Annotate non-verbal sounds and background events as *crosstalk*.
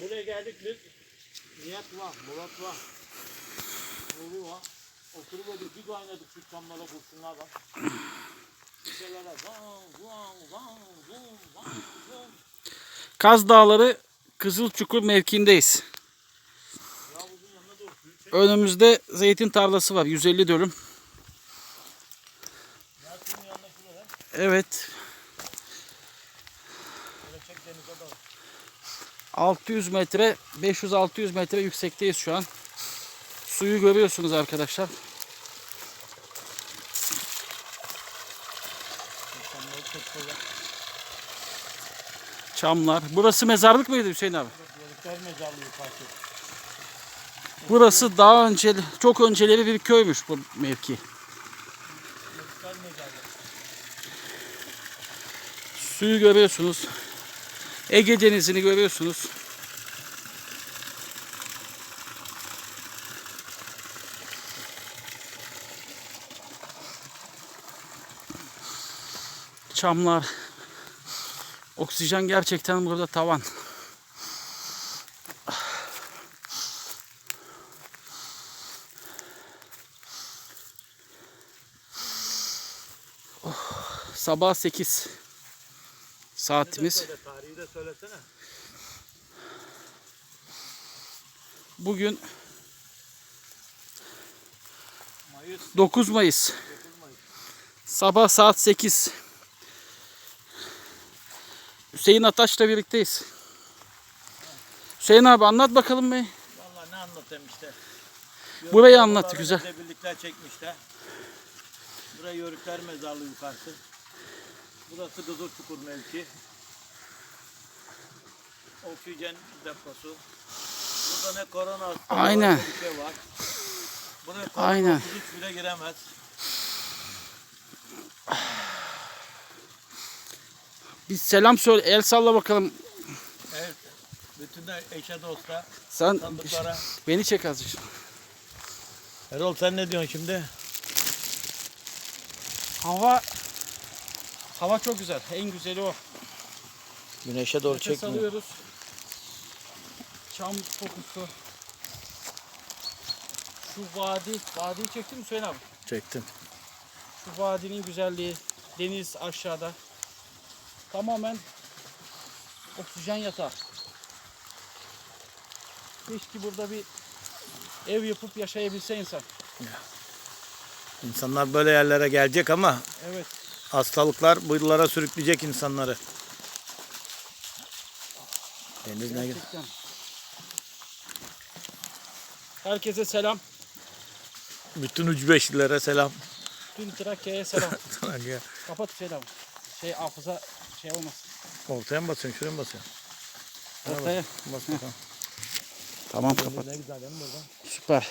Buraya geldik biz. Nihat var, Murat var. Nuri var. Oturup öyle bir kaynadık şu çamlara kurşunlardan. Bir şeyler var. Vang, vang, vang, vung, vang, vung. Kaz Dağları Kızılçukur mevkiindeyiz. Önümüzde zeytin tarlası var 150 dönüm. Evet çek denize doğru. 600 metre 500-600 metre yüksekteyiz şu an. Suyu görüyorsunuz arkadaşlar. Çamlar. Burası mezarlık mıydı Hüseyin abi? Burası daha önce çok önceleri bir köymüş bu mevki. Suyu görüyorsunuz. Ege Denizi'ni görüyorsunuz. Çamlar. Oksijen gerçekten burada tavan. Oh, sabah 8 saatimiz. Söyle, tarihi de söylesene. Bugün Mayıs 9 Mayıs. 9 Mayıs. Sabah saat 8. Hüseyin Ataş'la birlikteyiz. Hüseyin abi anlat bakalım be. Vallahi ne anlatayım işte. Burayı anlat, güzel. birlikler çekmişler. Buraya Yörükler Mezarlığı yukarısı. Burası Kızılçukur mevki. Oksijen deposu. Burada ne korona Aynen. bir şey var. Buraya korona Aynen. hiç bile giremez. Bir selam söyle, el salla bakalım. Evet. Bütün de eşe dosta, Sen tanıdıklara. *laughs* beni çek azıcık. Erol sen ne diyorsun şimdi? Hava hava çok güzel. En güzeli o. Güneşe doğru Nefes alıyoruz. Çam kokusu. Şu vadi, vadiyi çektin mi Hüseyin abi? Çektim. Şu vadinin güzelliği, deniz aşağıda. Tamamen oksijen yatağı. Keşke burada bir ev yapıp yaşayabilse insan. İnsanlar böyle yerlere gelecek ama Evet. Hastalıklar buralara sürükleyecek insanları. Deniz ne. Herkese selam. Bütün ucu beşlilere selam. Tüm Trakya'ya selam. *laughs* Kapat selam. Şey hafıza şey olmasın. Ortaya mı basıyorsun? Şuraya mı basıyorsun? Ortaya. Bas bakalım. Tamam kapat. Süper.